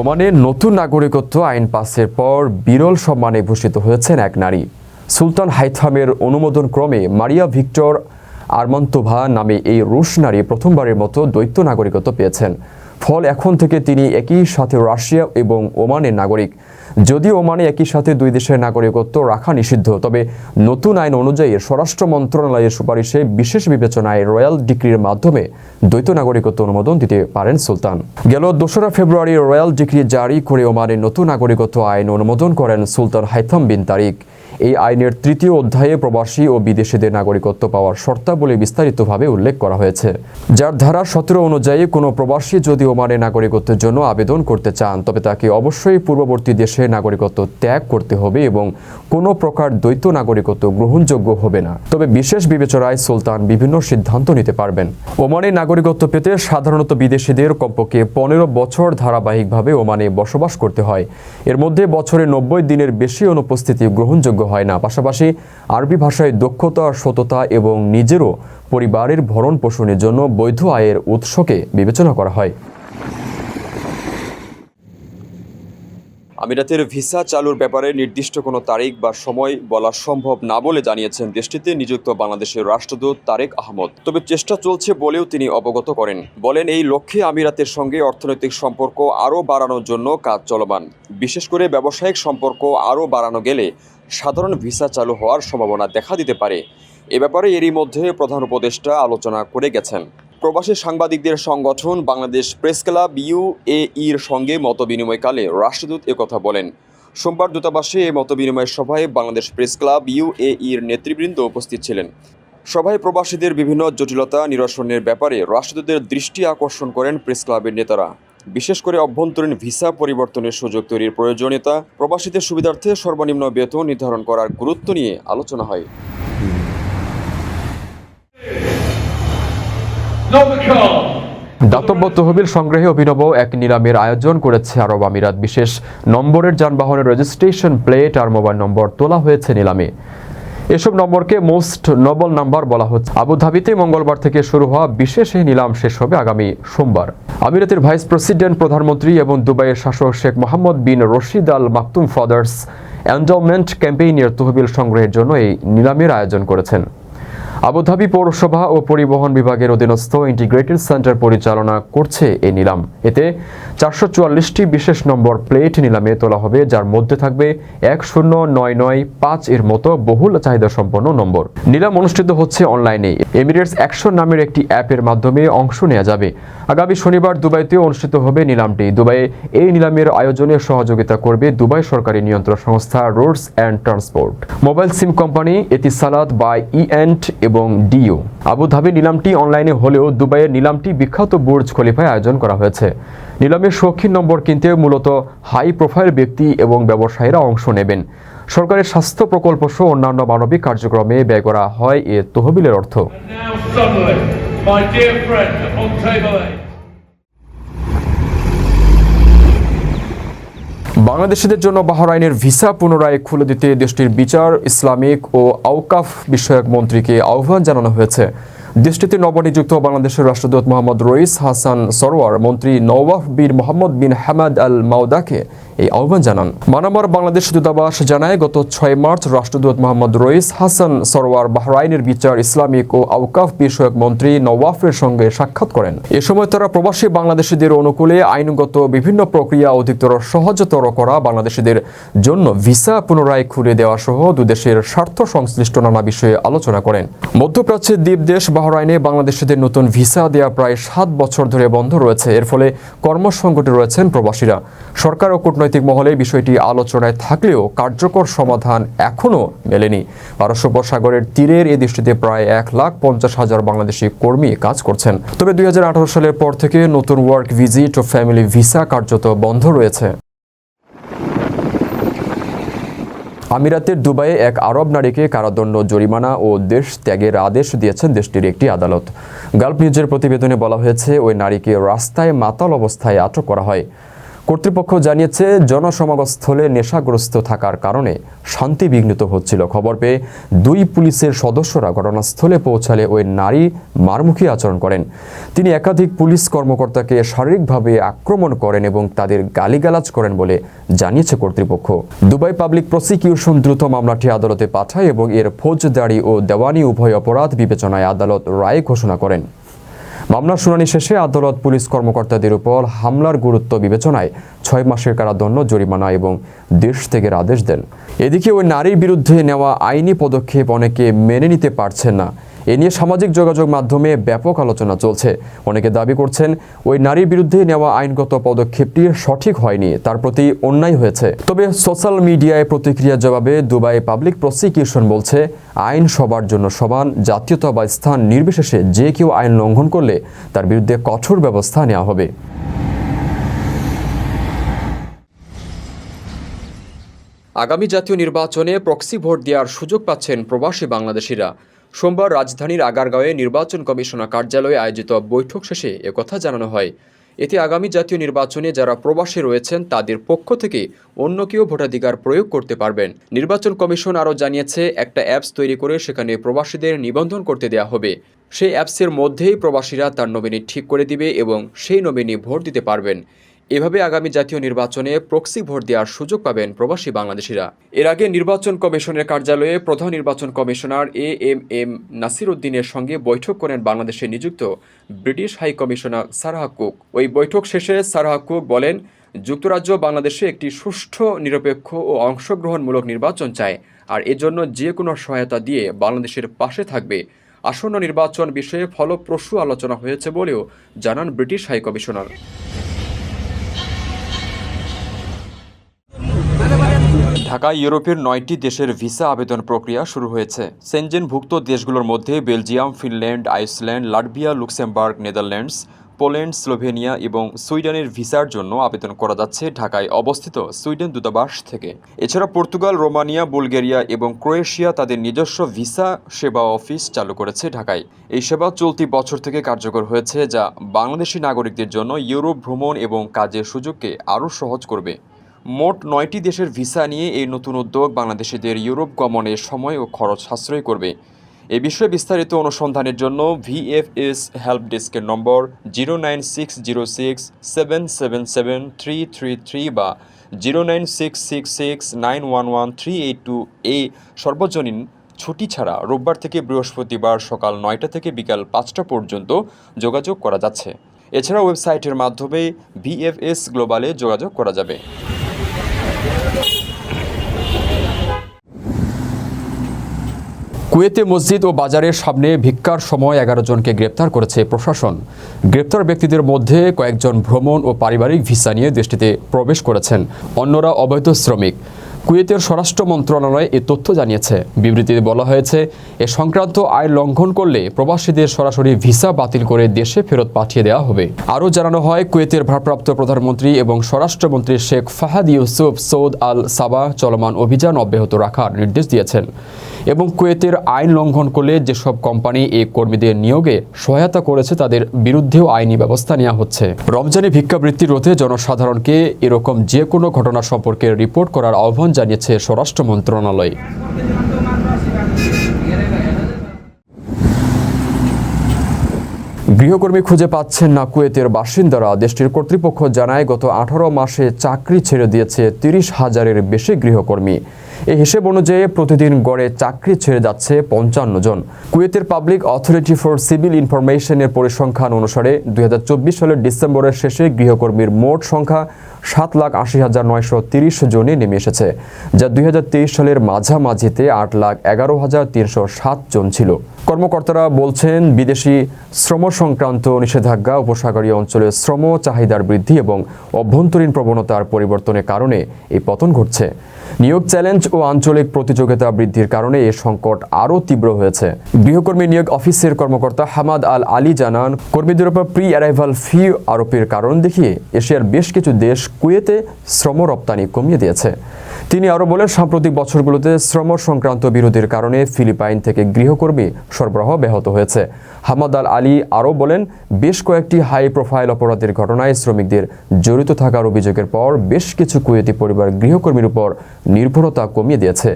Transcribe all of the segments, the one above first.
ওমানে নতুন নাগরিকত্ব আইন পাসের পর বিরল সম্মানে ভূষিত হয়েছেন এক নারী। সুলতান হাইথামের অনুমোদন ক্রমে মারিয়া ভিক্টর আরমন্তোভা নামে এই রুশ নারী প্রথমবারের মতো দ্বৈত নাগরিকত্ব পেয়েছেন। ফল এখন থেকে তিনি একই সাথে রাশিয়া এবং ওমানের নাগরিক। যদিও ওমানে একই সাথে দুই দেশের নাগরিকত্ব রাখা নিষিদ্ধ, তবে নতুন আইন অনুযায়ী স্বরাষ্ট্র মন্ত্রণালয়ের সুপারিশে বিশেষ বিবেচনায় রয়্যাল ডিক্রির মাধ্যমে দ্বৈত নাগরিকত্ব অনুমোদন দিতে পারেন সুলতান। গেল দোসরা ফেব্রুয়ারি রয়্যাল ডিক্রি জারি করে ওমানের নতুন নাগরিকত্ব আইন অনুমোদন করেন সুলতান হাইথাম বিন তারিক। এই আইনের তৃতীয় অধ্যায়ে প্রবাসী ও বিদেশিদের নাগরিকত্ব পাওয়ার শর্তাবলী বিস্তারিতভাবে উল্লেখ করা হয়েছে। যার ধারা সতেরো অনুযায়ী কোনো প্রবাসী যদি ওমানে নাগরিকত্বের জন্য আবেদন করতে চান, তবে তাকে অবশ্যই পূর্ববর্তী দেশে নাগরিকত্ব ত্যাগ করতে হবে এবং কোনো প্রকার দ্বৈত নাগরিকত্ব গ্রহণযোগ্য হবে না। তবে বিশেষ বিবেচনায় সুলতান বিভিন্ন সিদ্ধান্ত নিতে পারবেন। ওমানে নাগরিকত্ব পেতে সাধারণত বিদেশিদের কমপক্ষে পনেরো বছর ধারাবাহিকভাবে ওমানে বসবাস করতে হয়। এর মধ্যে বছরে নব্বই দিনের বেশি অনুপস্থিতি গ্রহণযোগ্য হয় না। পাশাপাশি আরবি ভাষায় দক্ষতা, সততা এবং নিজেরও পরিবারের ভরণ পোষণের জন্য বৈধ আয়ের উৎসকে বিবেচনা করা হয়। আমিরাতের ভিসা চালুর ব্যাপারে নির্দিষ্ট কোনো তারিখ বা সময় বলা সম্ভব না বলে জানিয়েছেন দেশটিতে নিযুক্ত বাংলাদেশের রাষ্ট্রদূত তারেক আহমদ। তবে চেষ্টা চলছে বলেও তিনি অবগত করেন। বলেন, এই লক্ষ্যে আমিরাতের সঙ্গে অর্থনৈতিক সম্পর্ক আরও বাড়ানোর জন্য কাজ চলমান। বিশেষ করে ব্যবসায়িক সম্পর্ক আরও বাড়ানো গেলে সাধারণ ভিসা চালু হওয়ার সম্ভাবনা দেখা দিতে পারে। এ ব্যাপারে এরই মধ্যে প্রধান উপদেষ্টা আলোচনা করে গেছেন। প্রবাসী সাংবাদিকদের সংগঠন বাংলাদেশ প্রেস ক্লাব ইউএইর সঙ্গে মতবিনিময়কালে রাষ্ট্রদূত একথা বলেন। সোমবার দূতাবাসে এই মতবিনিময় সভায় বাংলাদেশ প্রেস ক্লাব ইউএইর নেতৃবৃন্দ উপস্থিত ছিলেন। সভায় প্রবাসীদের বিভিন্ন জটিলতা নিরসনের ব্যাপারে রাষ্ট্রদূতের দৃষ্টি আকর্ষণ করেন প্রেস ক্লাবের নেতারা। বিশেষ করে অভ্যন্তরীণ ভিসা পরিবর্তনের সুযোগ তৈরির প্রয়োজনীয়তা, প্রবাসীদের সুবিধার্থে সর্বনিম্ন বেতন নির্ধারণ করার গুরুত্ব নিয়ে আলোচনা হয়. দাতব্য তহবিল সংগ্রহে অভিনব এক নিলামের আয়োজন করেছে আরব আমিরাত বিশেষ নম্বরের যানবাহনের রেজিস্ট্রেশন প্লেট আর মোবাইল নম্বর তোলা হয়েছে নিলামে এসব নম্বরকে মোস্ট নবল নাম্বার বলা হচ্ছে। আবুধাবিতে মঙ্গলবার থেকে শুরু হওয়া বিশেষ এই নিলাম শেষ হবে আগামী সোমবার। আমিরাতের ভাইস প্রেসিডেন্ট, প্রধানমন্ত্রী এবং দুবাইয়ের শাসক Sheikh Mohammed bin Rashid Al Maktoum Fathers' Endowment ক্যাম্পেইনের তহবিল সংগ্রহের জন্য এই নিলামের আয়োজন করেছেন। আবুধাবি পৌরসভা ও পরিবহন বিভাগের অধীনস্থ ইন্টিগ্রেটেড সেন্টার পরিচালনা করছে এই নিলাম। এতে চারশো চুয়াল্লিশটি বিশেষ নম্বর প্লেট নিলামে তোলা হবে, যার মধ্যে থাকবে এক শূন্য নয় নয় পাঁচ এর মতো বহুল চাহিদা সম্পন্ন নম্বর। নিলাম অনুষ্ঠিত হচ্ছে অনলাইনে এমিরেটস অ্যাকশন নামের একটি অ্যাপের মাধ্যমে অংশ নেওয়া যাবে। আগামী শনিবার দুবাইতেও অনুষ্ঠিত হবে নিলামটি। দুবাইয়ে এই নিলামের আয়োজনে সহযোগিতা করবে দুবাই সরকারি নিয়ন্ত্রণ সংস্থা Roads and Transport. Mobile SIM company Etisalat by e and এবং ডিও। আবুধাবি নিলামটি অনলাইনে হলেও দুবাইয়ের নিলামটি বিখ্যাত বুর্জ খলিফায় আয়োজন করা হয়েছে। নিলামের সৌখিন নম্বর কিনতে মূলত হাই প্রোফাইল ব্যক্তি এবং ব্যবসায়ীরা অংশ নেবেন। সরকারের স্বাস্থ্য প্রকল্প সহ অন্যান্য মানবিক কার্যক্রমে ব্যয় করা হয় এ তহবিলের অর্থ। বাংলাদেশিদের জন্য বাহরাইনের ভিসা পুনরায় খুলে দিতে দেশটির বিচার, ইসলামিক ও আউকাফ বিষয়ক মন্ত্রীকে আহ্বান জানানো হয়েছে। দেশটিতে নবনিযুক্ত বাংলাদেশের রাষ্ট্রদূত মোহাম্মদ রইস হাসান সরোয়ার, মন্ত্রী নওয়াফ বিন মোহাম্মদ বিন হামাদ আল মাউদাকে এই আহ্বান জানান। মানামার বাংলাদেশ দূতাবাস জানায়, গত ছয় মার্চ রাষ্ট্রদূত মোহাম্মদ রইস হাসান সরোয়ার বাহরাইনের বিচার ইসলামিক ও আওকাফ বিষয়ক মন্ত্রী নওয়াফের সঙ্গে সাক্ষাৎ করেন। এ সময় তারা প্রবাসী বাংলাদেশিদের অনুকূলে আইনগত বিভিন্ন প্রক্রিয়া অধিকতর সহজতর করা বাংলাদেশিদের জন্য ভিসা পুনরায় খুলে দেওয়া সহ দুদেশের স্বার্থ সংশ্লিষ্ট নানা বিষয়ে আলোচনা করেন। মধ্যপ্রাচ্যের দ্বীপ দেশ বাহরাইনে বাংলাদেশিদের নতুন ভিসা দেওয়া প্রায় সাত বছর ধরে বন্ধ রয়েছে। এর ফলে কর্মসংকটে রয়েছেন প্রবাসীরা। সরকার ও কূটনৈতিক মহলে বিষয়টি আলোচনায় থাকলেও কার্যকর সমাধান এখনও মেলেনি। পারস্য উপসাগরের তীরের এই দেশটিতে প্রায় এক লাখ পঞ্চাশ হাজার বাংলাদেশি কর্মী কাজ করছেন। তবে দুই হাজার আঠারো সালের পর থেকে নতুন ওয়ার্ক ভিজিট ও ফ্যামিলি ভিসা কার্যত বন্ধ রয়েছে। আমিরাতের দুবাইয়ে এক আরব নারীকে কারাদণ্ড, জরিমানা ও দেশ ত্যাগের আদেশ দিয়েছেন দেশটির একটি আদালত। গালফ নিউজের প্রতিবেদনে বলা হয়েছে, ওই নারীকে রাস্তায় মাতাল অবস্থায় আটক করা হয়। কর্তৃপক্ষ জানিয়েছে জনসমাগমস্থলে নেশাগ্রস্ত থাকার কারণে শান্তি বিঘ্নিত হচ্ছিল। খবর পেয়ে দুই পুলিশের সদস্যরা ঘটনাস্থলে পৌঁছালে ওই নারী মারমুখী আচরণ করেন। তিনি একাধিক পুলিশ কর্মকর্তাকে শারীরিকভাবে আক্রমণ করেন এবং তাদের গালিগালাজ করেন বলে জানিয়েছে কর্তৃপক্ষ। দুবাই পাবলিক প্রসিকিউশন দ্রুত মামলাটি আদালতে পাঠায় এবং এর ফৌজদারি ও দেওয়ানি উভয় অপরাধ বিবেচনায় আদালত রায় ঘোষণা করেন। মামলার শুনানি শেষে আদালত পুলিশ কর্মকর্তাদের উপর হামলার গুরুত্ব বিবেচনায় ছয় মাসের কারাদণ্ড জরিমানা এবং দেশ থেকে আদেশ দেন। এদিকে ওই নারীর বিরুদ্ধে নেওয়া আইনি পদক্ষেপ অনেকে মেনে নিতে পারছেন না। এ নিয়ে সামাজিক যোগাযোগ মাধ্যমে ব্যাপক আলোচনা চলছে। অনেকে দাবি করছেন, ওই নারীর বিরুদ্ধে নেওয়া আইনগত পদক্ষেপটি সঠিক হয়নি, তার প্রতি অন্যায় হয়েছে। তবে সোশ্যাল মিডিয়ায় প্রতিক্রিয়া জবাবে দুবাই পাবলিক প্রসিকিউশন বলছে, আইন সবার জন্য সমান, জাতীয়তা বা স্থান নির্বিশেষে যে কেউ আইন লঙ্ঘন করলে তার বিরুদ্ধে কঠোর ব্যবস্থা নেওয়া হবে। আগামী জাতীয় নির্বাচনে প্রক্সি ভোট দেওয়ার সুযোগ পাচ্ছেন প্রবাসী বাংলাদেশিরা। সোমবার রাজধানীর আগারগাঁওয়ে নির্বাচন কমিশনার কার্যালয়ে আয়োজিত বৈঠক শেষে একথা জানানো হয়। এতে আগামী জাতীয় নির্বাচনে যারা প্রবাসী রয়েছেন, তাদের পক্ষ থেকে অন্য কেউ ভোটাধিকার প্রয়োগ করতে পারবেন। নির্বাচন কমিশন আরও জানিয়েছে, একটা অ্যাপস তৈরি করে সেখানে প্রবাসীদের নিবন্ধন করতে দেয়া হবে। সেই অ্যাপসের মধ্যেই প্রবাসীরা তার নমিনি ঠিক করে দিবে এবং সেই নমিনি ভোট দিতে পারবেন। এভাবে আগামী জাতীয় নির্বাচনে প্রক্সি ভোট দেওয়ার সুযোগ পাবেন প্রবাসী বাংলাদেশিরা। এর আগে নির্বাচন কমিশনের কার্যালয়ে প্রধান নির্বাচন commissioner A M M Nasir উদ্দিনের সঙ্গে বৈঠক করেন বাংলাদেশে নিযুক্ত British High Commissioner Sarah Cook. ওই বৈঠক শেষে সারাহা কুক বলেন, যুক্তরাজ্য বাংলাদেশে একটি সুষ্ঠু, নিরপেক্ষ ও অংশগ্রহণমূলক নির্বাচন চায়, আর এজন্য যে কোনো সহায়তা দিয়ে বাংলাদেশের পাশে থাকবে। আসন্ন নির্বাচন বিষয়ে ফলপ্রসূ আলোচনা হয়েছে বলেও জানান ব্রিটিশ হাই কমিশনার। ঢাকায় ইউরোপের নয়টি দেশের ভিসা আবেদন প্রক্রিয়া শুরু হয়েছে। সেনজেনভুক্ত দেশগুলোর মধ্যে Belgium, Finland, Iceland, Latvia, Luxembourg, Netherlands, Poland, Slovenia এবং সুইডেনের ভিসার জন্য আবেদন করা যাচ্ছে ঢাকায় অবস্থিত সুইডেন দূতাবাস থেকে। এছাড়া পর্তুগাল, রোমানিয়া, বুলগেরিয়া এবং ক্রোয়েশিয়া তাদের নিজস্ব ভিসা সেবা অফিস চালু করেছে ঢাকায়। এই সেবা চলতি বছর থেকে কার্যকর হয়েছে, যা বাংলাদেশি নাগরিকদের জন্য ইউরোপ ভ্রমণ এবং কাজের সুযোগকে আরও সহজ করবে। মোট নয়টি দেশের ভিসা নিয়ে এই নতুন উদ্যোগ বাংলাদেশিদের ইউরোপ গমনে সময় ও খরচ সাশ্রয় করবে। এ বিষয়ে বিস্তারিত অনুসন্ধানের জন্য ভিএফএস হেল্প ডেস্কের number zero nine six zero six seven seven seven three three three বা zero nine six six six nine one one three eight two এ সর্বজনীন ছুটি ছাড়া রোববার থেকে বৃহস্পতিবার সকাল নয়টা থেকে বিকাল পাঁচটা পর্যন্ত যোগাযোগ করা যাচ্ছে। এছাড়া ওয়েবসাইটের মাধ্যমে ভিএফএস গ্লোবালে যোগাযোগ করা যাবে। কুয়েতে মসজিদ ও বাজারের সামনে ভিক্ষার সময় এগারো জনকে গ্রেপ্তার করেছে প্রশাসন। গ্রেপ্তার ব্যক্তিদের মধ্যে কয়েকজন ভ্রমণ ও পারিবারিক ভিসা নিয়ে দেশটিতে প্রবেশ করেছেন। অন্যরা অবৈধ শ্রমিক। কুয়েতের স্বরাষ্ট্র মন্ত্রণালয় এ তথ্য জানিয়েছে। বিবৃতিতে বলা হয়েছে, এ সংক্রান্ত আইন লঙ্ঘন করলে প্রবাসীদের সরাসরি ভিসা বাতিল করে দেশে ফেরত পাঠিয়ে দেওয়া হবে। আরও জানানো হয়, কুয়েতের ভারপ্রাপ্ত প্রধানমন্ত্রী এবং স্বরাষ্ট্রমন্ত্রী শেখ ফাহাদ ইউসুফ সৌদ আল সাবা চলমান অভিযান অব্যাহত রাখার নির্দেশ দিয়েছেন এবং কুয়েতের আইন লঙ্ঘন করলে যেসব কোম্পানি এই কর্মীদের নিয়োগে সহায়তা করেছে তাদের বিরুদ্ধেও আইনি ব্যবস্থা নেওয়া হচ্ছে। রমজানে ভিক্ষাবৃত্তি রোধে জনসাধারণকে এরকম যে কোনো ঘটনা সম্পর্কে রিপোর্ট করার আহ্বান জানিয়েছে স্বরাষ্ট্র মন্ত্রণালয়। গৃহকর্মী খুঁজে পাচ্ছেন না কুয়েতের বাসিন্দারা। দেশটির কর্তৃপক্ষ জানায়, গত আঠারো মাসে চাকরি ছেড়ে দিয়েছে তিরিশ হাজারের বেশি গৃহকর্মী। এই হিসেব অনুযায়ী প্রতিদিন গড়ে চাকরি ছেড়ে যাচ্ছে পঞ্চান্ন জন। কুয়েতের পাবলিক অথরিটি ফর সিভিল ইনফরমেশনের পরিসংখ্যান অনুসারে দুই হাজার চব্বিশ সালের ডিসেম্বরের শেষে গৃহকর্মীর মোট সংখ্যা সাত লাখ আশি হাজার নয়শো তিরিশ জনে নেমে এসেছে, যা দুই হাজার তেইশ সালের মাঝামাঝিতে আট লাখ এগারো হাজার তিনশো সাত জন ছিল। কর্মকর্তারা বলছেন, বিদেশি শ্রম সংক্রান্ত নিষেধাজ্ঞা উপসাগরীয় অঞ্চলে শ্রম চাহিদার বৃদ্ধি এবং অভ্যন্তরীণ প্রবণতার পরিবর্তনের কারণে এই পতন ঘটছে। নিয়োগ চ্যালেঞ্জ ও আঞ্চলিক প্রতিযোগিতা বৃদ্ধির কারণে এই সংকট আরও তীব্র হয়েছে। গৃহকর্মী নিয়োগ অফিসের কর্মকর্তা হামাদ আল আলী জানান, কর্মীদের উপর প্রি অ্যারাইভাল ফি আরোপের কারণ দেখিয়ে এশিয়ার বেশ কিছু দেশ কুয়েতে শ্রম রপ্তানি কমিয়ে দিয়েছে। তিনি আরও বলেন, সাম্প্রতিক বছরগুলোতে শ্রম সংক্রান্ত বিরোধের কারণে ফিলিপাইন থেকে গৃহকর্মী সরবরাহ ব্যাহত হয়েছে। হামাদ আল আলী আরও বলেন, বেশ কয়েকটি হাই প্রোফাইল অপরাধের ঘটনায় শ্রমিকদের জড়িত থাকার অভিযোগের পর বেশ কিছু কুয়েতি পরিবার গৃহকর্মীর উপর নির্ভরতা কমিয়ে দিয়েছে।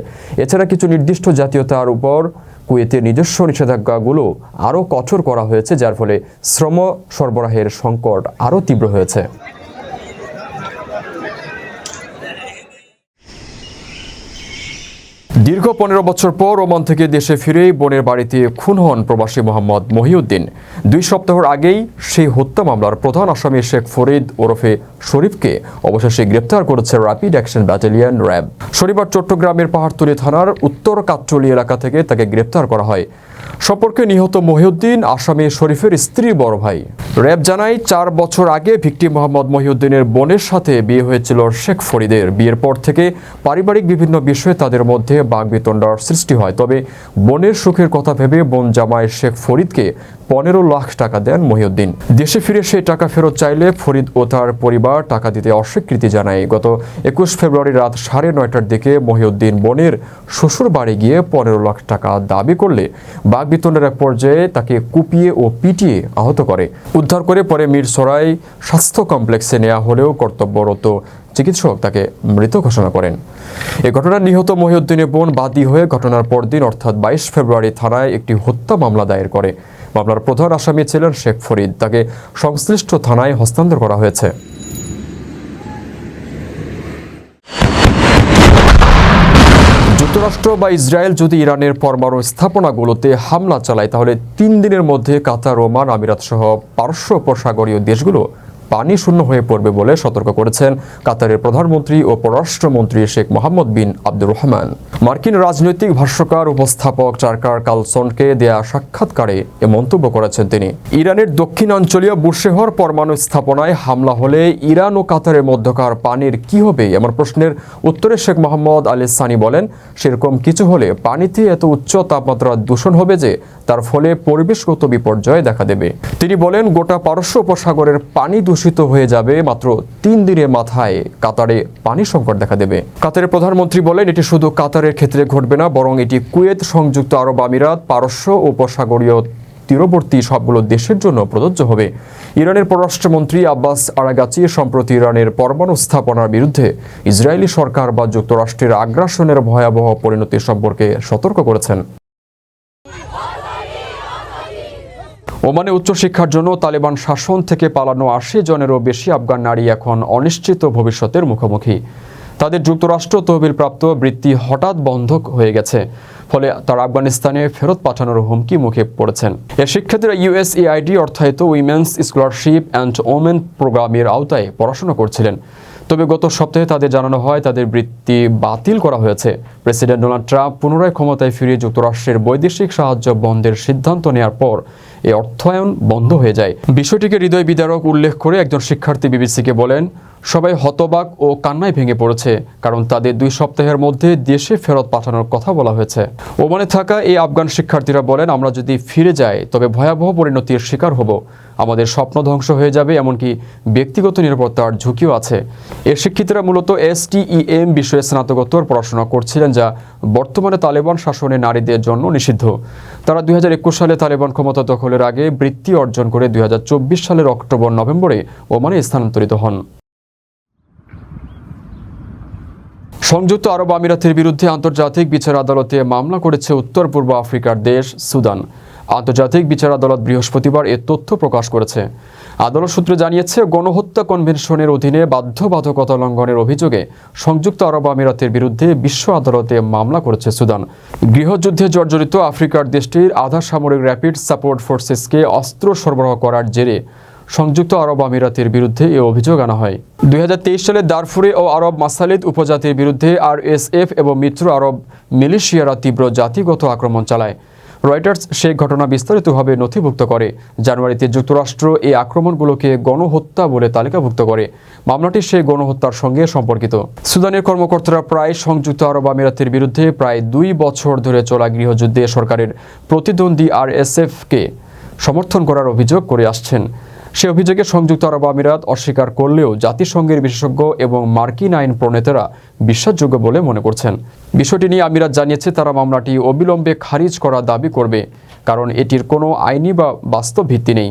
এছাড়া কিছু নির্দিষ্ট জাতীয়তার উপর কুয়েতের নিজস্ব নিষেধাজ্ঞাগুলো আরও কঠোর করা হয়েছে, যার ফলে শ্রম সরবরাহের সংকট আরও তীব্র হয়েছে। দীর্ঘ পনেরো বছর পর ওমান থেকে দেশে ফিরেই বোনের বাড়িতে খুন হন প্রবাসী মোহাম্মদ মহিউদ্দিন। দুই সপ্তাহর আগেই সেই হত্যা মামলার প্রধান আসামি শেখ ফরিদ ওরফে শরীফকে অবশেষে গ্রেপ্তার করেছে র্যাপিড অ্যাকশন ব্যাটালিয়ন র্যাব। শনিবার চট্টগ্রামের পাহাড়তলী থানার উত্তর কাট্টলি এলাকা থেকে তাকে গ্রেপ্তার করা হয়। সম্পর্কে নিহত মহিউদ্দিন আসামি শরীফের স্ত্রী বড় ভাই। র্যাব জানায়, চার বছর আগে ভিক্টি মোহাম্মদ মহিউদ্দিনের বোনের সাথে বিয়ে হয়েছিল শেখ ফরিদের। বিয়ের পর থেকে পারিবারিক বিভিন্ন বিষয়ে তাদের মধ্যে বাগবিতণ্ডার সৃষ্টি হয়। তবে বনের সুখের কথা ভেবে বন জামাই শেখ ফরিদকে পনেরো লাখ টাকা দেন মহিউদ্দিন। দেশে ফিরে সেই টাকা ফেরত চাইলে ফরিদ ও তার পরিবার টাকা দিতে অস্বীকৃতি জানায়। গত একুশ ফেব্রুয়ারি রাত সাড়ে নয়টার দিকে মহিউদ্দিন বনের শ্বশুর বাড়ি গিয়ে পনেরো লাখ টাকা দাবি করলে বাগবিতণ্ডের এক পর্যায়ে তাকে কুপিয়ে ও পিটিয়ে আহত করে। উদ্ধার করে পরে মিরসরাই স্বাস্থ্য কমপ্লেক্সে নেওয়া হলেও কর্তব্যরত চিকিৎসক তাকে মৃত ঘোষণা করেন। এ ঘটনায় নিহত মহিউদ্দিনের বোন বাদী হয়ে ঘটনার পরদিন, অর্থাৎ বাইশ ফেব্রুয়ারি, থানায় একটি হত্যা মামলা দায়ের করে। মামলার প্রধান আসামি ছিলেন শেখ ফরিদ। তাকে সংশ্লিষ্ট থানায় হস্তান্তর করা হয়েছে। যুক্তরাষ্ট্র বা ইসরায়েল যদি ইরানের পরমাণু স্থাপনাগুলোতে হামলা চালায়, তাহলে তিন দিনের মধ্যে কাতার, ওমান, আমিরাত সহ পারস্য উপসাগরীয় দেশগুলো পানি শূন্য হয়ে পড়বে বলে সতর্ক করেছেন কাতারের প্রধানমন্ত্রী ও পররাষ্ট্রমন্ত্রী শেখ মোহাম্মদ বিন আব্দুর রহমান। মার্কিন রাজনৈতিক ভাষ্যকার, উপস্থাপক চার্কার কালসনকে দেয়া সাক্ষাৎকারে এ মন্তব্য করেছেন তিনি। ইরানের দক্ষিণাঞ্চলীয় বুশেহর পরমাণু স্থাপনায় হামলা হলে ইরান ও কাতারের মধ্যকার পানির কি হবে এমন প্রশ্নের উত্তরে শেখ মোহাম্মদ আলী সানি বলেন, সেরকম কিছু হলে পানিতে এত উচ্চ তাপমাত্রা দূষণ হবে যে তার ফলে পরিবেশগত বিপর্যয় দেখা দেবে। তিনি বলেন, গোটা পারস্য উপসাগরের পানি দূষিত হয়ে যাবে, মাত্র তিন দিনের মাথায় কাতারে পানি সংকট দেখা দেবে। কাতারের প্রধানমন্ত্রী বলেন, এটি শুধু কাতারের ক্ষেত্রে ঘটবে না, বরং এটি কুয়েত, সংযুক্ত আরব আমিরাত, পারস্য উপসাগরীয় তীরবর্তী সবগুলো দেশের জন্য প্রযোজ্য হবে। ইরানের পররাষ্ট্রমন্ত্রী আব্বাস আরাগাচি সম্প্রতি ইরানের পরমাণু স্থাপনার বিরুদ্ধে ইসরায়েলি সরকার বা যুক্তরাষ্ট্রের আগ্রাসনের ভয়াবহ পরিণতি সম্পর্কে সতর্ক করেছেন। ওমানে উচ্চশিক্ষার জন্য তালেবান শাসন থেকে পালানো আশি জনেরও বেশি আফগান নারী এখন অনিশ্চিত ভবিষ্যতের মুখোমুখি। তাদের যুক্তরাষ্ট্র তহবিলপ্রাপ্ত বৃত্তি হঠাৎ বন্ধ হয়ে গেছে, ফলে তারা আফগানিস্তানে ফেরত পাঠানোর হুমকি মুখে পড়েছেন। এ শিক্ষার্থীরা ইউএসএআইডি অর্থায়িত উইমেন্স স্কলারশিপ অ্যান্ড ওমেন প্রোগ্রামের আওতায় পড়াশোনা করছিলেন। তবে গত সপ্তাহে তাদের জানানো হয়, তাদের বৃত্তি বাতিল করা হয়েছে। প্রেসিডেন্ট ডোনাল্ড ট্রাম্প পুনরায় ক্ষমতায় ফিরে যুক্তরাষ্ট্রের বৈদেশিক সাহায্য বন্ধের সিদ্ধান্ত নেওয়ার পর এই অর্থায়ন বন্ধ হয়ে যায়। বিষয়টিকে হৃদয় বিদারক উল্লেখ করে একজন শিক্ষার্থী বিবিসিকে বলেন সবাই হতবাক ও কান্নায় ভেঙে পড়েছে, কারণ তাদের দুই সপ্তাহের মধ্যে দেশে ফেরত পাঠানোর কথা বলা হয়েছে। ওমানে থাকা এই আফগান শিক্ষার্থীরা বলেন, আমরা যদি ফিরে যাই, তবে ভয়াবহ পরিণতির শিকার হব। আমাদের স্বপ্ন ধ্বংস হয়ে যাবে, এমনকি ব্যক্তিগত নিরাপত্তার ঝুঁকিও আছে। এর শিক্ষিতরা মূলত এসটিইএম বিষয়ে স্নাতকোত্তর পড়াশোনা করছিলেন, যা বর্তমানে তালেবান শাসনে নারীদের জন্য নিষিদ্ধ। তারা দুই হাজার একুশ সালে তালেবান ক্ষমতা দখলের আগে বৃত্তি অর্জন করে দুই হাজার চব্বিশ সালের অক্টোবর নভেম্বরে ওমানে স্থানান্তরিত হন। সংযুক্ত আরব আমিরাতের বিরুদ্ধে আন্তর্জাতিক বিচার আদালতে মামলা করেছে উত্তর পূর্ব আফ্রিকার দেশ সুদান। আন্তর্জাতিক বিচার আদালত বৃহস্পতিবার এ তথ্য প্রকাশ করেছে। আদালত সূত্রে জানিয়েছে, গণহত্যা কনভেনশনের অধীনে বাধ্যবাধকতা লঙ্ঘনের অভিযোগে সংযুক্ত আরব আমিরাতের বিরুদ্ধে বিশ্ব আদালতে মামলা করেছে সুদান। গৃহযুদ্ধে জর্জরিত আফ্রিকার দেশটির আধা সামরিক র্যাপিড সাপোর্ট ফোর্সেসকে অস্ত্র সরবরাহ করার জেরে সংযুক্ত আরব আমিরাতের বিরুদ্ধে এ অভিযোগ আনা হয়। দুই হাজার তেইশ সালে দারফুরে ও আরব মাসালিদ উপজাতির বিরুদ্ধে আরএসএফ এবং মিত্র আরব মিলিশিয়ারা তীব্র জাতিগত আক্রমণ চালায়। রয়টার্স সেই ঘটনা বিস্তারিতভাবে নথিভুক্ত করে। জানুয়ারিতে যুক্তরাষ্ট্র এই আক্রমণগুলোকে গণহত্যা বলে তালিকাভুক্ত করে। মামলাটি সেই গণহত্যার সঙ্গে সম্পর্কিত। সুদানের কর্মকর্তারা প্রায় সংযুক্ত আরব আমিরাতের বিরুদ্ধে প্রায় দুই বছর ধরে চলা গৃহযুদ্ধে সরকারের প্রতিদ্বন্দ্বী আরএসএফকে সমর্থন করার অভিযোগ করে আসছেন। সে অভিযোগে সংযুক্ত আরব আমিরাত অস্বীকার করলেও জাতিসংঘের বিশেষজ্ঞ এবং মার্কিন আইন প্রণেতারা বিশ্বাসযোগ্য বলে মনে করছেন। বিষয়টি নিয়ে আমিরাত জানিয়েছে, তারা মামলাটি অবিলম্বে খারিজ করা দাবি করবে, কারণ এটির কোনো আইনি বা বাস্তব ভিত্তি নেই।